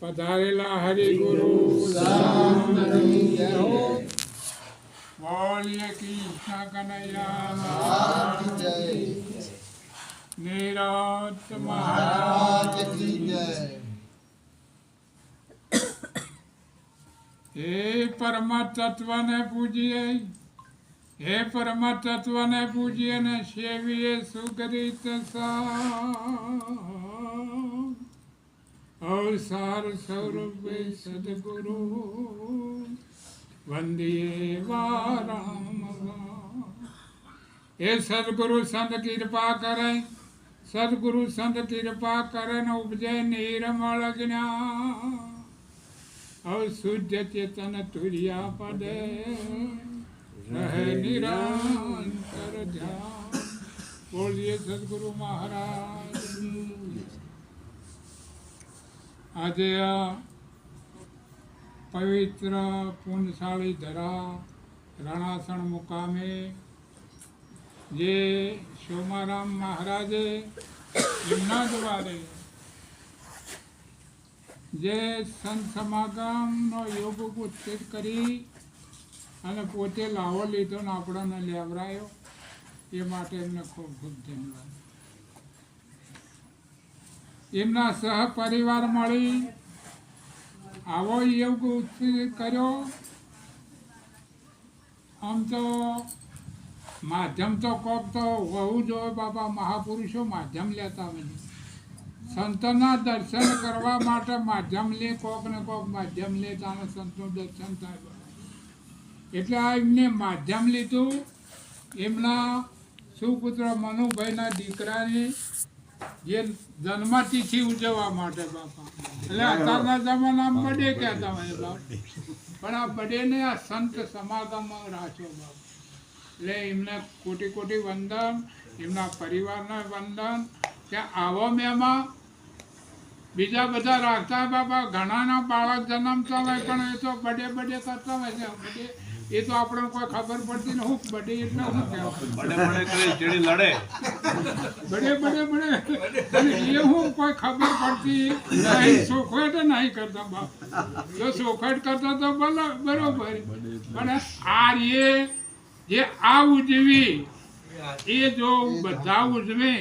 પધારેલા હરિગુરુ. બોલીએ કૃષ્ણ કનૈયા નિરત મહારાજ હે પરમ તત્વને પૂજીએ, હે પરમ તત્વને પૂજીએ ને સેવીએ સુગરીત અવસાર સ્વરૂપે સદગુરુ વંદિયે વારામ એ સદગુરુ સંત કૃપા કરે સદગુરુ સંત કૃપા કરે ને ઉપજે નિર્મળ જ્ઞાન હવે શુદ્ધ ચેતન તુર્યા પદે રહે નિરંતર ધ્યાન બોલીએ સદગુરુ મહારાજ આજે આ પવિત્ર પુણ્યશાળી ધરા રણાસણ મુકામે જે સોમારામ મહારાજે એમના દ્વારે જે સંત સમાગમનો યોગ ઉચ્ચિત કરી અને પોતે લાવો લીધો ને આપણને લેવરાયો એ માટે એમને ખૂબ ખૂબ ધન્યવાદ. એમના સહપરિવાર મળી આવો યોગ કર્યો. આમ તો માધ્યમ તો કોક તો હોવું જોઈએ બાબા મહાપુરુષો માધ્યમ લેતા મને સંતના દર્શન કરવા માટે માધ્યમ લે, કોક ને કોક માધ્યમ લેતા અને સંતનું દર્શન થાય એટલે આ એમને માધ્યમ લીધું. એમના સુપુત્ર મનુભાઈના દીકરાની જે જન્મતિથિ ઉજવવા માટે બાપા. એટલે અત્યારના જમાનામાં બડે કહેતા હોય પણ આ બડેને આ સંત સમાગમમાં રાખ્યો બાપ. એટલે એમને કોટી કોટી વંદન, એમના પરિવારને વંદન કે આવો મેમાં. બીજા બધા રાખતા બાપા. ઘણાના બાળક જન્મ ચાલે પણ એ તો બડે બડે કરતા હોય છે. બડે એ તો આપણે કોઈ ખબર પડતી ને હું બડે એટલે શું કહેવાય? બડે બડે કરી ચીડી લડે. બડે બડે બડે. અને એ હું કોઈ ખબર પડતી નહીં. સોખવેટ નહીં કરતા બાપ. જો સોખવેટ કરતા તો ભલે બરોબર. પણ આ એ જે આ ઉજવી એ જો બધા ઉજવે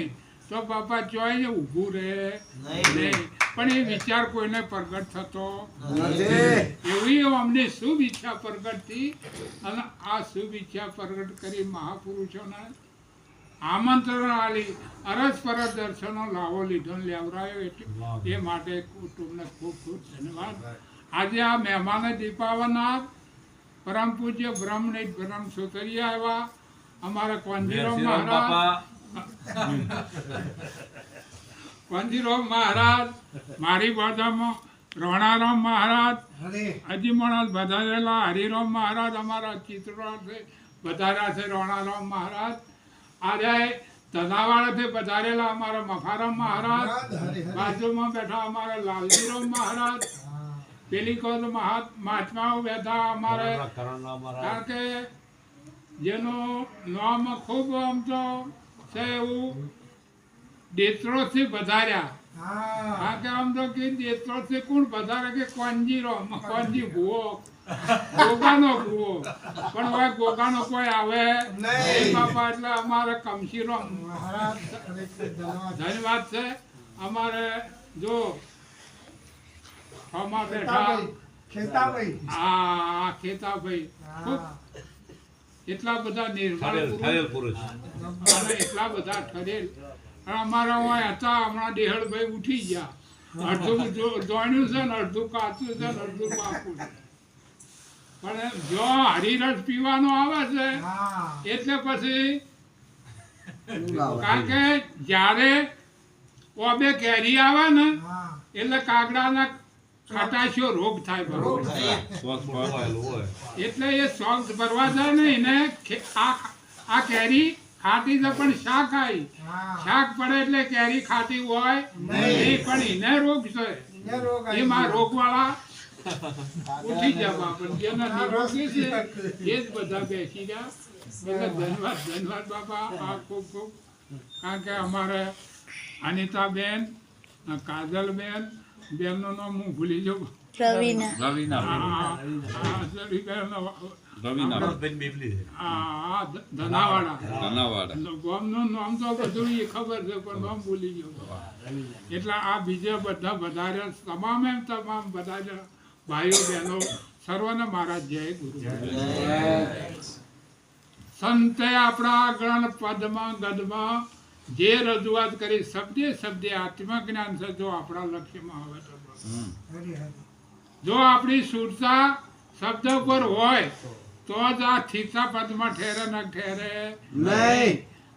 તો બાપા ચોય ને ઊભું રહે. નહીં. પણ એ વિચાર કોઈને પ્રગટ થતો એવી અમને શુભ ઈચ્છા પ્રગટ થઈ અને આ શુભ ઈચ્છા પ્રગટ કરી મહાપુરુષોને આમંત્રણ આલી અરસ પરસ દર્શનો લાવો લીધો લેવરાયો એટલે એ માટે કુટુંબને ખૂબ ખૂબ ધન્યવાદ. આજે આ મહેમાને દીપાવનાર પરમ પૂજ્ય બ્રહ્મનિત બ્રહ્મ સુતરિયા આવ્યા. અમારા કોંજીરામ મહારાજ. બાપા મહારાજ મારી બાજામાં રોણારામ મહારાજ હજી મણસ વધારેલા હરિરામ મહારાજ અમારા ચિત્રોથી છે વધાર્યા છે રોણારામ મહારાજ. આજે ધનાવાડાથી વધારેલા અમારા મફારામ મહારાજ બાજુમાં બેઠા અમારા લાલજીરામ મહારાજ પેલી કોલ મહા મહાત્માઓ બેઠા અમારે. કારણ કે જેનું નામ ખૂબ આમ તો છે એવું દેત્રોથી વધાર્યા. હા. કે આમ તો કે દેત્રોથી કોણ વધારે કે કોંજીરો કોંજી ભૂવો. ગોગાનો ભૂવો. પણ હવે ગોગાનો કોઈ આવે? નહીં. બાપા એટલે અમારે કમશીરો. ધન્યવાદ. છે. અમારે જો આમાં બેઠા ખેતાભાઈ. ખૂબ. એટલા બધા પુરુષ. એટલા બધા ઠરેલ. અમારા હોય હતા હમણાં દેહળભાઈ ઉઠી ગયા. અડધું જો- છે ને અડધું કાચું છે ને અડધું પાકું છે. પણ જો હરિરસ પીવાનો આવે છે એટલે પછી કારણ કે જ્યારે કોબે કેરી આવે ને એટલે કાગડાના ખટાશિયો રોગ થાય બરોબર. એટલે એ શોખ ભરવા જાય ને એને આ આ કેરી ખાટી છે પણ શાક આવી. શાક પડે એટલે કેરી ખાટી હોય. નહીં. પણ એને રોગ છે. એમાં રોગવાળા ઉઠી જવા પણ જેના નિરોગી છે. એ જ બધા બેસી ગયા. એટલે ધન્યવાદ ધન્યવાદ બાપા. આ ખૂબ ખૂબ. કારણ કે અમારે અનિતાબેન કાજલબેન બેનનું નામ હું ભૂલી જાઉં. રવિના. રવિના. આ- આ રવિના. ભરતભાઈ બીબલી છે. આ ધ- ધનાવાડા. ગામનું નામ તો બધું ઈ ખબર છે પણ નામ ભૂલી ગયો. એટલે આ બીજા બધા વધારે તમામે તમામ બધા ભાઈઓ બહેનો સર્વને મારા જય ગુરુ. સંતે આપણા ગણ પદમાં ગદમાં જે રજૂઆત કરી શબ્દે શબ્દે આત્મજ્ઞાન છે જો આપણા લક્ષ્યમાં આવે તો. જો આપણી સુરતા શબ્દ પર હોય તો જ આ થીસા પદમાં ઠેરે ન ઠેરે. નહીં.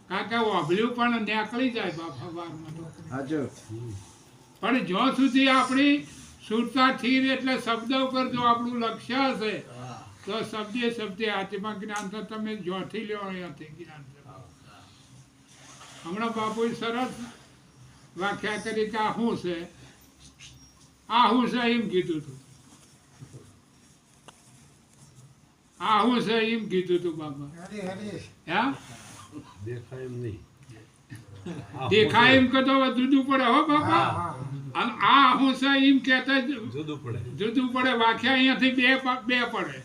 કારણ કે ઓભલ્યું પણ નીકળી જાય બાપા વારમાં તો. પણ જો સુધી આપણી સુરતા થીર એટલે શબ્દ ઉપર જો આપણું લક્ષ્ય હશે તો શબ્દે શબ્દે આત્મા જ્ઞાન તો તમે જોથી લો અહીંયાથી જ્ઞાન હમણાં બાપુએ સરસ વ્યાખ્યા કરી કે આ શું છે? આ શું છે એમ કીધું હતું આ હું છે એમ કીધું તું બાપા. હે? દેખાય એમ નહીં. દેખાય એમ કતો જુદું પડે હો બાપા. અને આ હું છે એમ કહેતા જુદું પડે. જુદું પડે વાક્યા અહીંયાથી બે બે પડે.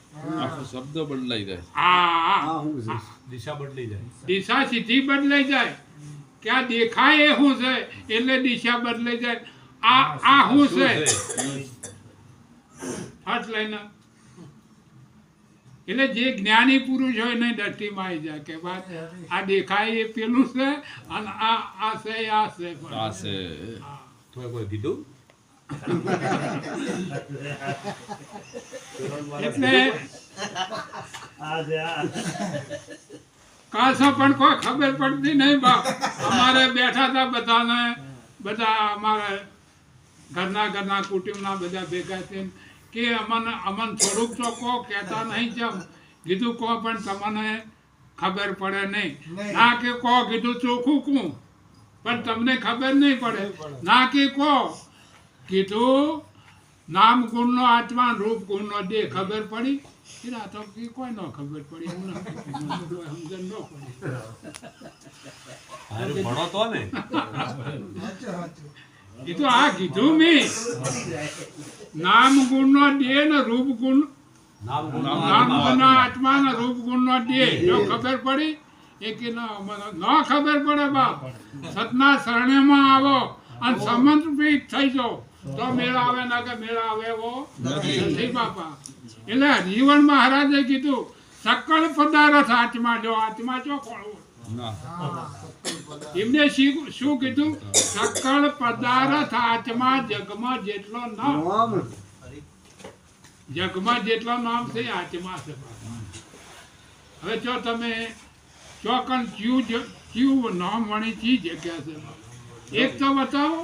શબ્દ બદલાઈ જાય. આ આ દિશા બદલાઈ જાય. દિશા સીધી બદલાઈ જાય. કે આ દેખાય એ શું છે એટલે દિશા બદલાઈ જાય. આ આ શું છે? ફર્સ્ટ ફટ લઈને. એટલે જે જ્ઞાની પુરુષ હોય ને દ્રષ્ટિમાં આવી જાય કે વાત આ દેખાય એ પેલું છે અને આ આ છે આ છે આ છે કોઈ કીધું? એટલે કાસો પણ કોઈ ખબર પડતી નહીં બાપ. અમારે બેઠા હતા બધાને બધા અમારા ઘરના ઘરના કુટુંબના બધા ભેગા થઈને કે અમને અમન સ્વરૂપ તો કહો કહેતા નહીં જમ. કીધું કહો પણ તમને ખબર પડે નહીં. ના કે કહો કીધું ચોખ્ખું કહું. પણ તમને ખબર નહીં પડે. ના કે કહો કીધું નામ ગુણનો આત્મા રૂપ ગુણનો દેહ ખબર પડી? કીધા તો કે કોઈ ન ખબર પડી હું સમજણ ન પડી. ભણો તો ને. એ તો આ કીધું મેં. નામ ગુણનો દેહ ને રૂપ ગુણ નામ ગુણ નામ ગુણનો આત્મા ને રૂપ ગુણનો દેહ. જો ખબર પડી? એ કે ન ન ખબર પડે બાપ. સતના શરણેમાં આવો અને સમર્પિત થઈ જાઓ. તો મેળા આવે ના કે મેળા આવે એવો? નથી. બાપા. એટલે જીવન મહારાજે કીધું સકળ પદાર્થ આત્મા જો આત્મા ચો ખોળવો? ના. એમને શું કીધું? સકળ પદાર્થ આત્મા જગમાં જેટલો નામ. જગમાં જેટલો નામ છે આત્મા છે હવે જો તમે ચોકન ક્યુ ક્યુ નામ વણી ચી જગ્યા છે. એક તો બતાવો.